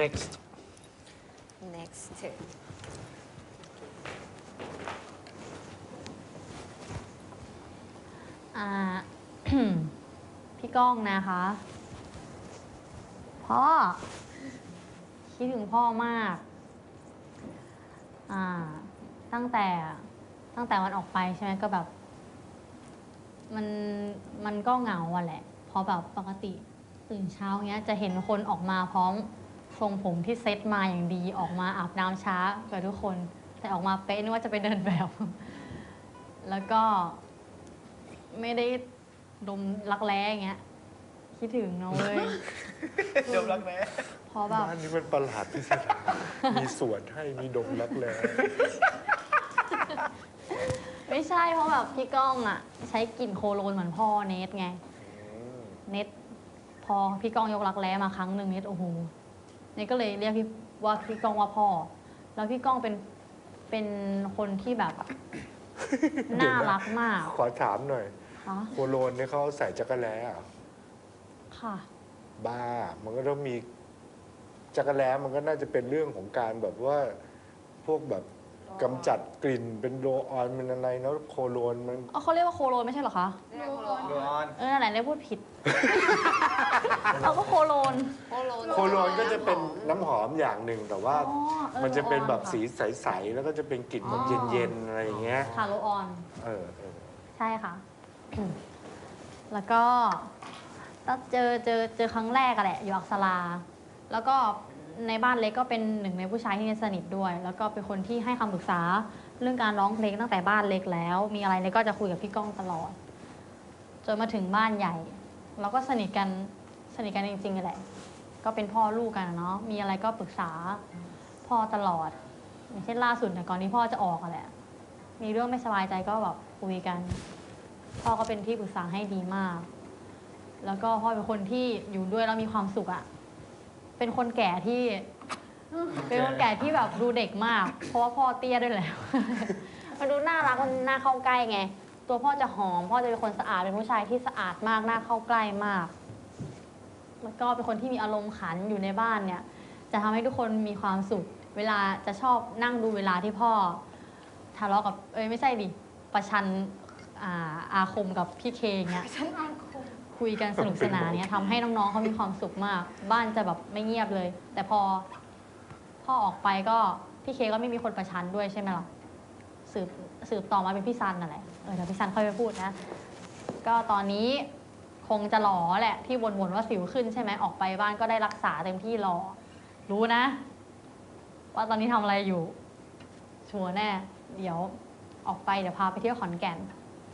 next next อ่า พี่ก้องนะคะ พ่อ คิดถึงพ่อมาก อ่า ตั้งแต่ ตั้งแต่วันออกไปใช่ไหมก็แบบ มัน มันก็เหงาอะแหละ เพราะแบบปกติตื่นเช้าเงี้ยจะเห็นคนออกมาพร้อม ทรงผมที่เซ็ตมาอย่างดีออกมาอาบน้ำช้ากว่าทุกคน แต่ออกมาเป๊ะนึกว่าจะไปเดินแบบ แล้วก็ไม่ได้ดมรักแร้อย่างเงี้ยคิดถึงนะเว้ยดมรักแร้เพราะแบบบ้านนี้มันประหลาดที่สุดมีสวนให้มีดมรักแร้ไม่ใช่เพราะแบบพี่ก้องอะ ใช้กลิ่นโคโลนเหมือนพ่อเนทไง เนทพอพี่ก้องยกรักแร้มาครั้งหนึ่งเนทโอ้โห เนทก็เลยเรียกพี่ว่าพี่ก้องว่าพ่อ แล้วพี่ก้องเป็นเป็นคนที่แบบ น่ารักมากขอถามหน่อยค่ะโคโลนเนี่ยเขาใส่จักรแล้เหรอค่ะ บ้า มันก็ต้องมีจักรแล้มันก็น่าจะเป็นเรื่องของการแบบว่า พวกแบบ กำจัดกลิ่นเป็นโรลออนเป็นอะไรแล้วโคโลนมัน อ๋อเขาเรียกว่าโคโลนไม่ใช่เหรอคะโดนอนเออนั่นแหละได้พูดผิด เอาก็โคโลน โคโลนก็จะเป็นน้ำหอมอย่างหนึ่งแต่ว่าอ๋อออมันจะเป็นแบบโรลออสีใสๆแล้วก็จะเป็นกลิ่นแบบอ๋อ เย็นๆอะไรอย่างเงี้ยค่ะโรลออน เออเออใช่ค่ะ แล้วก็ต้องเจอเจอเจอครั้งแรกอะแหละอยู่อักษรา แล้วก็ ในบ้านเล็กก็เป็นหนึ่งในผู้ชายที่สนิทด้วย แล้วก็เป็นคนที่ให้คำปรึกษาเรื่องการร้องเพลงตั้งแต่บ้านเล็กแล้ว มีอะไรเล็กก็จะคุยกับพี่ก้องตลอด จนมาถึงบ้านใหญ่ เราก็สนิทกันสนิทกันจริงๆแหละ ก็เป็นพ่อลูกกันอะเนาะมีอะไรก็ปรึกษาพ่อตลอดอย่างเช่นล่าสุดเนี่ยก่อนที่พ่อจะออกอะแหละ มีเรื่องไม่สบายใจก็แบบคุยกัน พ่อก็เป็นที่ปรึกษาให้ดีมาก แล้วก็พ่อเป็นคนที่อยู่ด้วยแล้วมีความสุขอะ เป็นคนแก่ที่ เป็นคนแก่ที่แบบดูเด็กมาก เพราะว่าพ่อเตี้ยด้วยแหละ มันดูน่ารักมันน่าเข้าใกล้ไง ตัวพ่อจะหอม พ่อจะเป็นคนสะอาดเป็นผู้ชายที่สะอาดมากน่าเข้าใกล้มากแล้วก็เป็นคนที่มีอารมณ์ขันอยู่ในบ้านเนี่ย จะทำให้ทุกคนมีความสุข เวลาจะชอบนั่งดูเวลาที่พ่อทะเลาะกับเอ้ยไม่ใช่ดิประชันอาอาคมกับพี่เคอย่างเงี้ย คุยกันสนุกสนานเนี่ยทำให้น้องๆเขามีความสุขมาก บ้านจะแบบไม่เงียบเลย แต่พอพ่อออกไปก็พี่เคก็ไม่มีคนประชันด้วยใช่ไหมล่ะสืบสืบต่อมาเป็นพี่ซันนั่นแหละเออเดี๋ยวพี่ซันค่อยไปพูดนะ ก็ตอนนี้คงจะหล่อแหละที่บ่นๆว่าสิวขึ้นใช่ไหมออกไปบ้านก็ได้รักษาเต็มที่รอรู้นะ ว่าตอนนี้ทำอะไรอยู่ ชัวร์แน่ เดี๋ยวออกไปเดี๋ยวพาไปเที่ยวขอนแก่น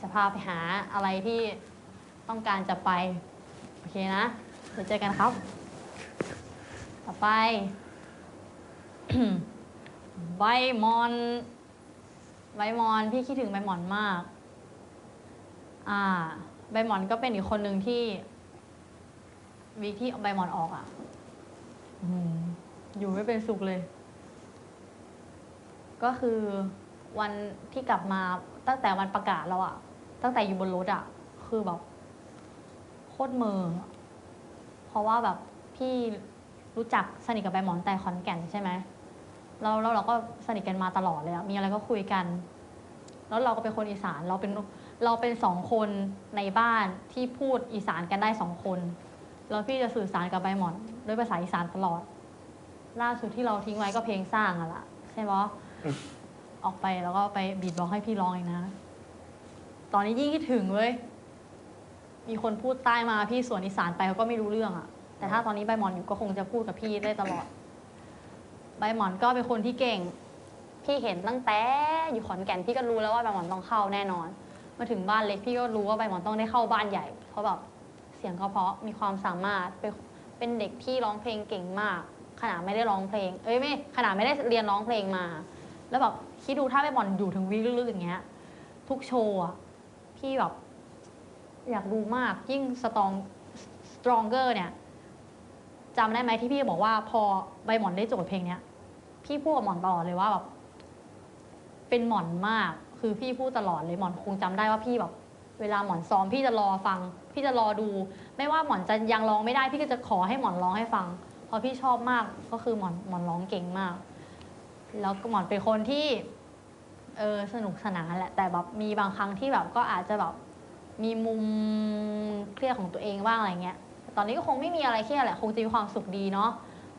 จะพาไปหาอะไรที่ ต้องการจะไป โอเคนะเดี๋ยวเจอกันครับ ต่อไป ใบมอน ใบมอน พี่คิดถึงใบมอนมาก อ่า ใบมอนก็เป็นอีกคนหนึ่งที่วีที่ใบมอนออกอะอยู่ไม่เป็นสุขเลย ก็คือวันที่กลับมาตั้งแต่วันประกาศแล้วอะตั้งแต่อยู่บนรถอะคือแบบ ตรเมออะเพราะว่าแบบพี่รู้จักสนิทกับใบหมอนแต่ขอนแก่นใช่ไหมแล้วแล้วเราก็สนิทกันมาตลอดเลยอะมีอะไรก็คุยกัน แล้วเราก็เป็นคนอีสานเราเป็นเราเป็นสองคนในบ้านที่พูดอีสานกันได้สองคนแล้วพี่จะสื่อสารกับใบหมอนด้วยภาษาอีสานตลอด ล่าสุดที่เราทิ้งไว้ก็เพลงสร้างอะล่ะใช่ไหมออกไปแล้วก็ไปบีทบ็อกซ์ให้พี่ร้องเองนะ ตอนนี้ยิ่งคิดถึงเว้ย มีคนพูดใต้มาพี่สวนอีสานไปเขาก็ไม่รู้เรื่องอะแต่ถ้าตอนนี้ใบหมอนอยู่ก็คงจะพูดกับพี่ได้ตลอด ใบหมอนก็เป็นคนที่เก่ง พี่เห็นตั้งแต่อยู่ขอนแก่นพี่ก็รู้แล้วว่าใบหมอนต้องเข้าแน่นอน มาถึงบ้านเล็กพี่ก็รู้ว่าใบหมอนต้องได้เข้าบ้านใหญ่ เพราะแบบเสียงเขาเพราะมีความสามารถเป็นเป็นเด็กที่ร้องเพลงเก่งมาก ขนาดไม่ได้ร้องเพลง เอ้ยไม่ขนาดไม่ได้เรียนร้องเพลงมา แล้วแบบคิดดูถ้าใบบอลอยู่ถึงวิลึกๆอย่างเงี้ย ทุกโชว์พี่แบบ อยากดูมากยิ่งสตองสตรองเกอร์เนี่ยจำได้ไหมที่พี่บอกว่าพอใบหมอนได้โจทย์เพลงเนี้ยพี่พูดกับหมอนตลอดเลยว่าแบบเป็นหมอนมาก คือพี่พูดตลอดเลยหมอนคงจำได้ว่าพี่แบบ เวลาหมอนซ้อมพี่จะรอฟัง พี่จะรอดู ไม่ว่าหมอนจะยังร้องไม่ได้ พี่ก็จะขอให้หมอนร้องให้ฟัง เพราะพี่ชอบมากก็คือหมอนหมอนร้องเก่งมาก แล้วก็หมอนเป็นคนที่เออสนุกสนานแหละแต่แบบมีบางครั้งที่แบบก็อาจจะแบบ มีมุมเครียดของตัวเองบ้างอะไรเงี้ยแต่ตอนนี้ก็คงไม่มีอะไรเครียดแหละคงจะมีความสุขดีเนาะ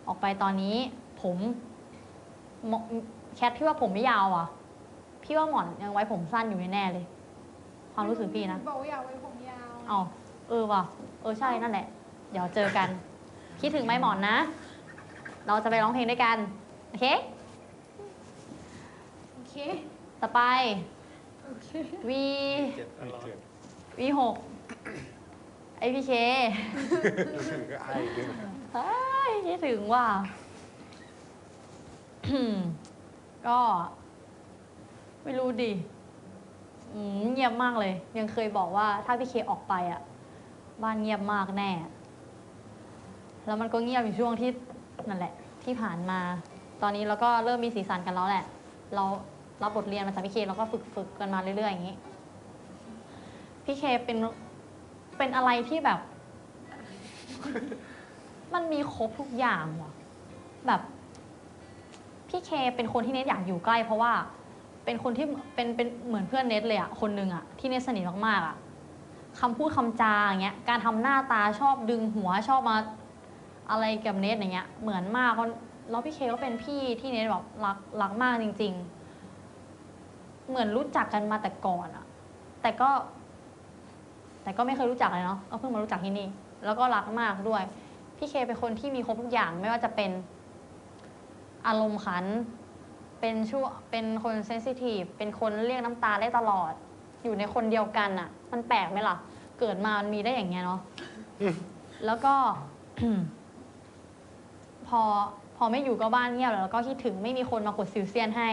ออกไปตอนนี้ผมมแคทพี่ว่าผมไม่ยาวอะ พี่ว่าหมอนยังไว้ผมสั้นอยู่แน่ๆเลย ความรู้สึกพี่นะบอกว่าอยากไว้ผมยาวเอาเออว่ะเออใช่นั่นแหละ เดี๋ยวเจอกัน คิดถึงไหมหมอนนะ เราจะไปร้องเพลงด้วยกัน โอเค โอเค ต่อไป โอเค วีเจ็บตลอด วีหกไอพีเคก็ไอ้ด้วยเฮ้ยคิดถึงว่าก็ ไม่รู้ดิอืมเงียบมากเลย ยังเคยบอกว่าถ้าพี่เคออกไปอะ บ้านเงียบมากแน่ แล้วมันก็เงียบอยู่ช่วงที่นั่นแหละ ที่ผ่านมา ตอนนี้เราก็เริ่มมีสีสันกันแล้วแหละ เรารับบทเรียนมาจากพี่เคเราก็ฝึกฝึกกันมาเรื่อยๆอย่างนี้ พี่เคเป็นเป็นอะไรที่แบบ มันมีครบทุกอย่างว่ะ แบบ พี่เคเป็นคนที่เนทอยากอยู่ใกล้ เพราะว่า เป็นคนที่เป็นเป็นเหมือนเพื่อนเนทเลยอะคนหนึ่งอะที่เนทสนิทมากๆอะคำพูดคำจาอย่างเงี้ย การทำหน้าตาชอบดึงหัวชอบมา อะไรกับเนทอย่างเงี้ย เหมือนมากแล้วพี่เคก็เป็นพี่ที่เนทแบบรักรักมากจริง ๆ เหมือนรู้จักกันมาแต่ก่อนอะแต่ก็ แต่ก็ไม่เคยรู้จักเลยเนาะก็เพิ่งมารู้จักที่นี่ แล้วก็รักมากด้วย พี่เคเป็นคนที่มีครบทุกอย่างไม่ว่าจะเป็นอารมณ์ขัน เป็นชั่วเป็นคนเซนซิทีฟ เป็นคนเรียกน้ำตาได้ตลอด อยู่ในคนเดียวกันอะมันแปลกไหมล่ะ เกิดมา มันมีได้อย่างเงี้ยเนาะ แล้วก็ พอพอไม่อยู่ก็บ้านเงียบแล้วก็คิดถึงไม่มีคนมากดซิลเซียนให้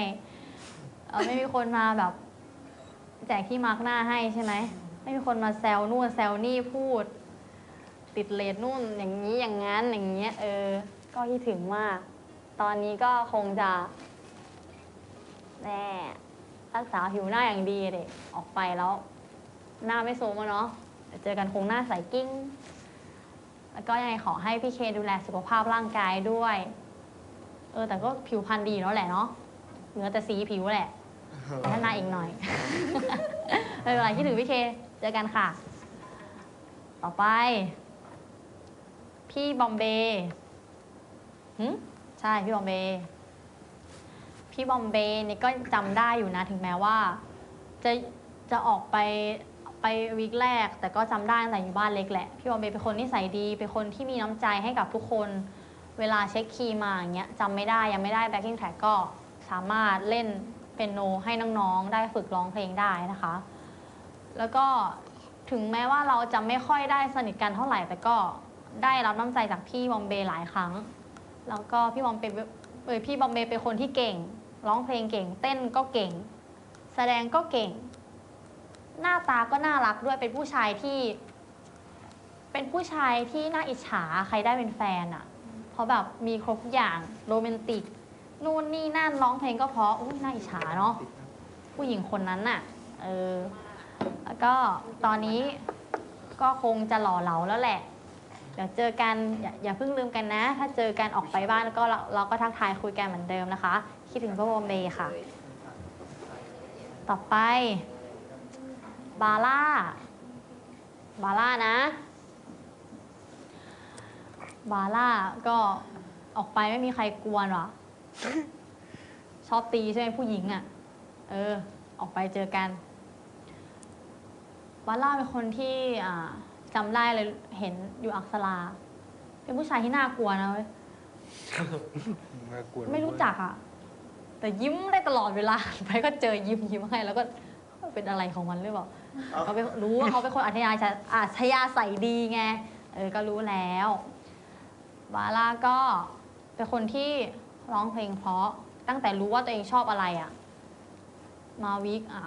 ไม่มีคนมาแบบ แจกที่มาร์กหน้าให้ใช่ไหม ไม่มีคนมาแซวนู่นแซวนี่พูด ติดเลทนู่นอย่างนี้อย่างนั้นอย่างเงี้ยเออ ก็คิดถึงมาก ตอนนี้ก็คงจะแน่รักษาผิวหน้าอย่างดีเด็กออกไปแล้ว หน้าไม่โซมอะเนาะเดี๋ยวเจอกันคงหน้าใสกิ้ง แล้วก็ยังไงขอให้พี่เคดูแลสุขภาพร่างกายด้วย เออ แต่ก็ผิวพรรณดีแล้วแหละเนาะเหลือแต่สีผิวแหละพัฒนาอีกหน่อย ไม่เป็นไรคิดถึงพี่เค เจอกันค่ะ ต่อไป พี่บอมเบย์หึใช่พี่บอมเบย์พี่บอมเบย์นี่ก็จำได้อยู่นะถึงแม้ว่า จะจะออกไปไปวีคแรก แต่ก็จำได้ตั้งแต่อยู่บ้านเล็กแหละ พี่บอมเบย์เป็นคนนิสัยดี เป็นคนที่มีน้ำใจให้กับทุกคน เวลาเช็คคีย์มาอย่างเงี้ยจำไม่ได้ยังไม่ได้ backing track ก็สามารถเล่นเป็นโนให้น้องๆ ได้ฝึกร้องเพลงได้นะคะ แล้วก็ถึงแม้ว่าเราจะไม่ค่อยได้สนิทกันเท่าไหร่ แต่ก็ได้รับน้ำใจจากพี่บอมเบย์หลายครั้ง แล้วก็พี่บอมเบย์เออพี่บอมเบย์เป็นคนที่เก่ง ร้องเพลงเก่ง เต้นก็เก่ง แสดงก็เก่ง หน้าตาก็น่ารักด้วยเป็นผู้ชายที่ เป็นผู้ชายที่น่าอิจฉาใครได้เป็นแฟนอะ่ะ เพราะแบบมีครบทุกอย่างโรแมนติกนู่นนี่นั่นร้องเพลงก็เพราะอุ้ยน่าอิจฉาเนาะผู้หญิงคนนั้นน่ะ เออ แล้วก็ตอนนี้ก็คงจะหล่อเหลาแล้วแหละ เดี๋ยวเจอกันอย่าอย่าเพิ่งลืมกันนะ ถ้าเจอกันออกไปบ้านแล้วก็เราเราก็ทักทายคุยกันเหมือนเดิมนะคะ คิดถึงพ่อบอมเบย์ค่ะ ต่อไป บาร่า บาร่านะ บาร่าก็ออกไปไม่มีใครกวนหรอ ชอบตีใช่ไหมผู้หญิงอะ่ะ เออ ออกไปเจอกัน บาร่าเป็นคนที่อ่าจำได้เลยเห็นอยู่อักษราเป็นผู้ชายที่น่ากลัวนะเว้ยน่ากลัวไม่รู้จักอะแต่ยิ้มได้ตลอดเวลาไปก็เจอยิ้มยิ้มให้แล้วก็เป็นอะไรของมันหรือเปล่าเอาเขาเป็นรู้ว่าเขาเป็นคนอัธยาศัยอัธยาศัยดีไงเออก็รู้แล้วบาร่าก็เป็นคนที่ร้องเพลงเพราะตั้งแต่รู้ว่าตัวเองชอบอะไรอะมาวิกอะ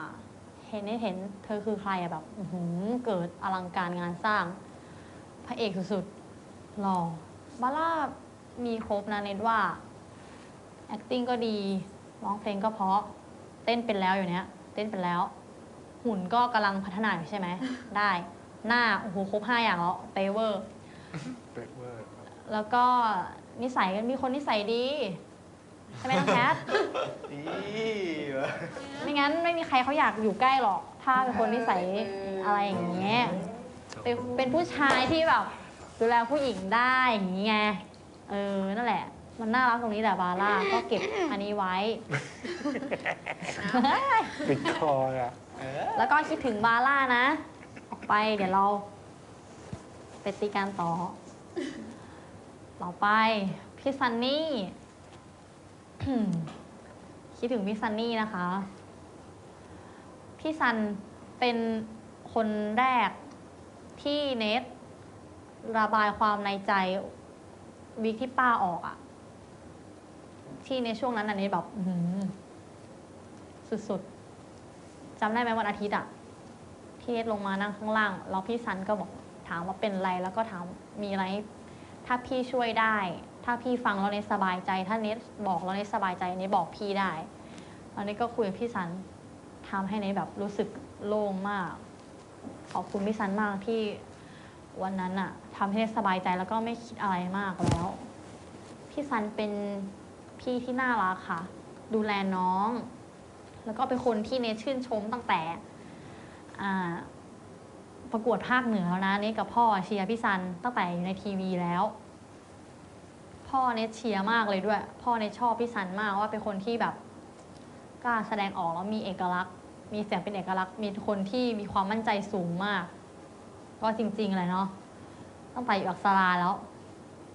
เห็นได้เห็นเธอคือใครอะแบบอื้อหือเกิดอลังการงานสร้าง พระเอกสุดๆหล่อบาร่ามีครบนะเน็ตว่า acting ก็ดีร้องเพลงก็เพราะ เต้นเป็นแล้วอยู่เนี้ย เต้นเป็นแล้ว หุ่นก็กำลังพัฒนาอยู่ใช่ไหม ได้ หน้า โอ้โห ครบห้าอย่างแล้วเปเวอร์ เป๊ะเวอร์ครับ แล้วก็นิสัยกันมีคนนิสัยดี ใช่ไหมน้องแคท นี่ไม่งั้นไม่มีใครเขาอยากอยู่ใกล้หรอก ถ้าเป็นคนนิสัยอะไรอย่างเงี้ย เป็นเป็นผู้ชายที่แบบดูแลผู้หญิงได้อย่างงี้ไง เออ นั่นแหละ มันน่ารักตรงนี้แหละบาร่า ก็เก็บอันนี้ไว้ปิดคออะเออแล้วก็คิดถึงบาร่านะ ออกไปเดี๋ยวเรา ไปตีกันต่อ ต่อไป พี่ซันนี่ คิดถึงพี่ซันนี่นะคะ พี่ซันเป็นคนแรกที่เนทระบายความในใจวิกที่ป้าออกอะที่ในช่วงนั้นอันนี้แบบสุดๆจำได้ไหมวันอาทิตย์อะที่เนทลงมานั่งข้างล่าง แล้วพี่ซันก็บอกถามว่าเป็นไรแล้วก็ถามมีอะไร ถ้าพี่ช่วยได้ ถ้าพี่ฟังแล้วเนทสบายใจ ถ้าเนทบอกแล้วเนทสบายใจเนทบอกพี่ได้ตอนนี้ก็คุยกับพี่ซันทำให้เนทแบบรู้สึกโล่งมาก ขอบคุณพี่ซันมากที่วันนั้นอะทำให้เนทสบายใจแล้วก็ไม่คิดอะไรมากแล้ว พี่ซันเป็นพี่ที่น่ารักค่ะ ดูแลน้อง แล้วก็เป็นคนที่เนทชื่นชมตั้งแต่อ่าประกวดภาคเหนือแล้วนะเนทกับพ่อเชียร์พี่ซันตั้งแต่อยู่ในทีวีแล้ว พ่อเนทเชียร์มากเลยด้วย พ่อเนทชอบพี่ซันมากว่าเป็นคนที่แบบกล้าแสดงออกแล้วมีเอกลักษณ์ มีเสียงเป็นเอกลักษณ์ มีคนที่มีความมั่นใจสูงมาก ก็จริงๆเลยเนาะตั้งแต่อยู่อักษราแล้ว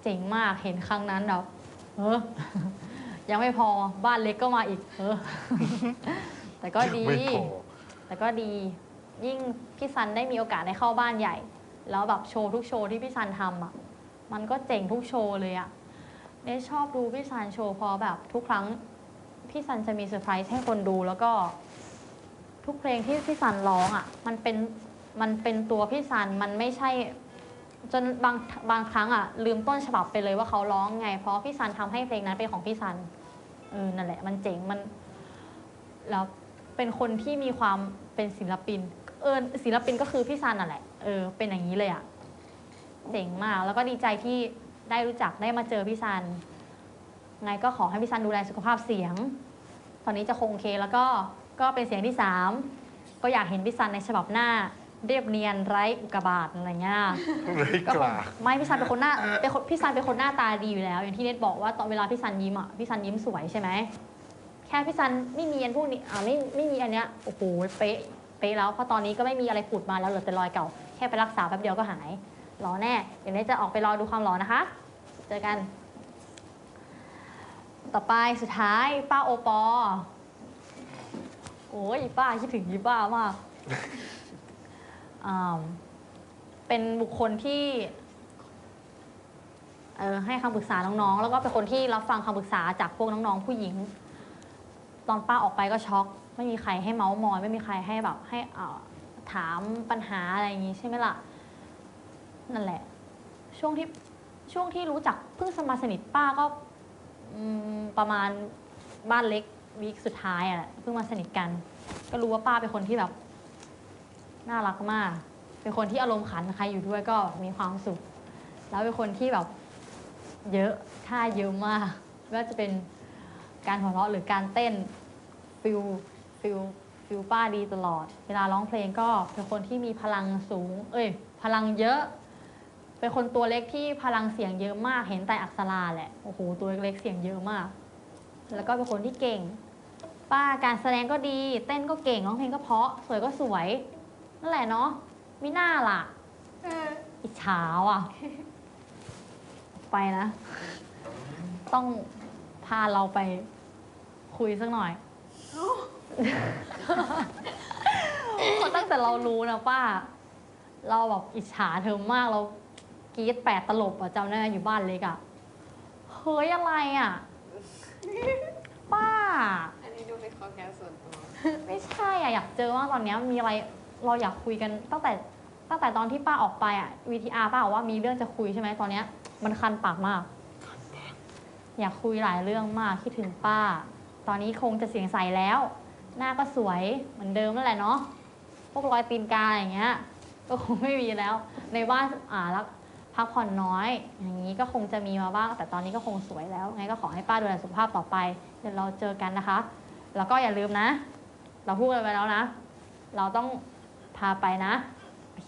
เจ๋งมากเห็นครั้งนั้นแบบเออ ยังไม่พอบ้านเล็กก็มาอีก เออ แต่ก็ดี ไม่พอแต่ก็ดียิ่งพี่ซันได้มีโอกาสได้เข้าบ้านใหญ่ แล้วแบบโชว์ทุกโชว์ที่พี่ซันทำอะ มันก็เจ๋งทุกโชว์เลยอะ เนยชอบดูพี่ซันโชว์เพอแบบทุกครั้งพี่ซันจะมีเซอร์ไพรส์ให้คนดูแล้วก็ ทุกเพลงที่พี่ซันร้องอะ มันเป็นมันเป็นตัวพี่ซันมันไม่ใช่ จนบางบางครั้งอะ ลืมต้นฉบับไปเลยว่าเขาร้องไง เพราะพี่ซันทำให้เพลงนั้นเป็นของพี่ซันเออนั่นแหละ มันเจ๋งมันแล้วเป็นคนที่มีความเป็นศิลปิน เออศิลปินก็คือพี่ซันน่ะแหละเออเป็นอย่างนี้เลยอะเจ๋งมากแล้วก็ดีใจที่ ได้รู้จักได้มาเจอพี่ซัน ไงก็ขอให้พี่ซันดูแลสุขภาพเสียง ตอนนี้จะคงโอเคแล้วก็ก็เป็นเสียงที่สามก็อยากเห็นพี่ซันในฉบับหน้า เรียบเนียนไร้อุกกาบาตอะไรเงี้ย ไร้กลาไม่พี่ซันเป็นคนหน้าเป็นคนพี่ซันเป็นคนหน้าตาดีอยู่แล้ว อย่างที่เน็ตบอกว่าตอนเวลาพี่ซันยิ้มอะพี่ซันยิ้มสวยใช่ไหมแค่พี่ซันไม่มีอันพวกนี้อ่าไม่ไม่มีอันเนี้ยโอ้โหเป๊ะเป๊ะแล้วเพราะตอนนี้ก็ไม่มีอะไรผุดมาแล้วเหลือแต่รอยเก่า แค่ไปรักษาแป๊บเดียวก็หาย รอแน่ เดี๋ยวเน็ตจะออกไปรอดูความหล่อนะคะ เจอกัน ต่อไปสุดท้ายป้าโอปอ โอ้ยป้าคิดถึงยี่ป้ามากอ่าเป็นบุคคลที่เออให้คำปรึกษาน้องๆ แล้วก็เป็นคนที่รับฟังคำปรึกษาจากพวกน้องๆ ผู้หญิง ตอนป้าออกไปก็ช็อก ไม่มีใครให้เมาส์มอย ไม่มีใครให้แบบให้ถามปัญหาอะไรอย่างงี้ใช่ไหมล่ะ นั่นแหละ ช่วงที่ช่วงที่รู้จักเพิ่งสมาสนิทป้าก็ประมาณบ้านเล็กวีคสุดท้ายอะเพิ่งมาสนิทกัน ก็รู้ว่าป้าเป็นคนที่แบบน่ารักมาก เป็นคนที่อารมณ์ขันใครอยู่ด้วยก็มีความสุข แล้วเป็นคนที่แบบเยอะท่าเยอะมากไม่ว่าจะเป็นการหัวเราะหรือการเต้นฟิลฟิลฟิลป้าดีตลอด เวลาร้องเพลงก็เป็นคนที่มีพลังสูง เอ้ย พลังเยอะ เป็นคนตัวเล็กที่พลังเสียงเยอะมาก เห็นแต่อักษราแหละ โอ้โห ตัวเล็กๆเสียงเยอะมาก แล้วก็เป็นคนที่เก่ง ป้าการแสดงก็ดี เต้นก็เก่งร้องเพลงก็เพราะ สวยก็สวย นั่นแหละเนาะมิน่าล่ะเอออิจฉาว่ะ ไปนะ ต้องพาเราไปคุยสักหน่อยเพราะตั้งแต่เรารู้นะป้า เราแบบอิจฉาเธอมากเรา กรีดแปดตลบอะจำได้ไหมอยู่บ้านเล็กอะเฮ้ยอะไรอะ ป้า อันนี้ดูเป็นข้อแก้ส่วนตัวไม่ใช่อะ อยากเจอว่าตอนเนี้ยมีอะไรเราอยากคุยกันตั้งแต่ตั้งแต่ตอนที่ป้าออกไปอะวีทีอาร์ป้าบอกว่ามีเรื่องจะคุยใช่ไหมตอนเนี้ย มันคันปากมาก อยากคุยหลายเรื่องมากคิดถึงป้า ตอนนี้คงจะเสียงใสแล้ว หน้าก็สวยเหมือนเดิมนั่นแหละเนาะพวกรอยตีนกาอย่างเงี้ยก็คงไม่มีแล้ว ในบ้านอ่าแล้ว พักผ่อนน้อย อย่างนี้ก็คงจะมีมาบ้าง แต่ตอนนี้ก็คงสวยแล้วไงก็ขอให้ป้าดูแลสุขภาพต่อไป เดี๋ยวเราเจอกันนะคะ แล้วก็อย่าลืมนะ เราพูดกันไปแล้วนะ เราต้องพาไปนะ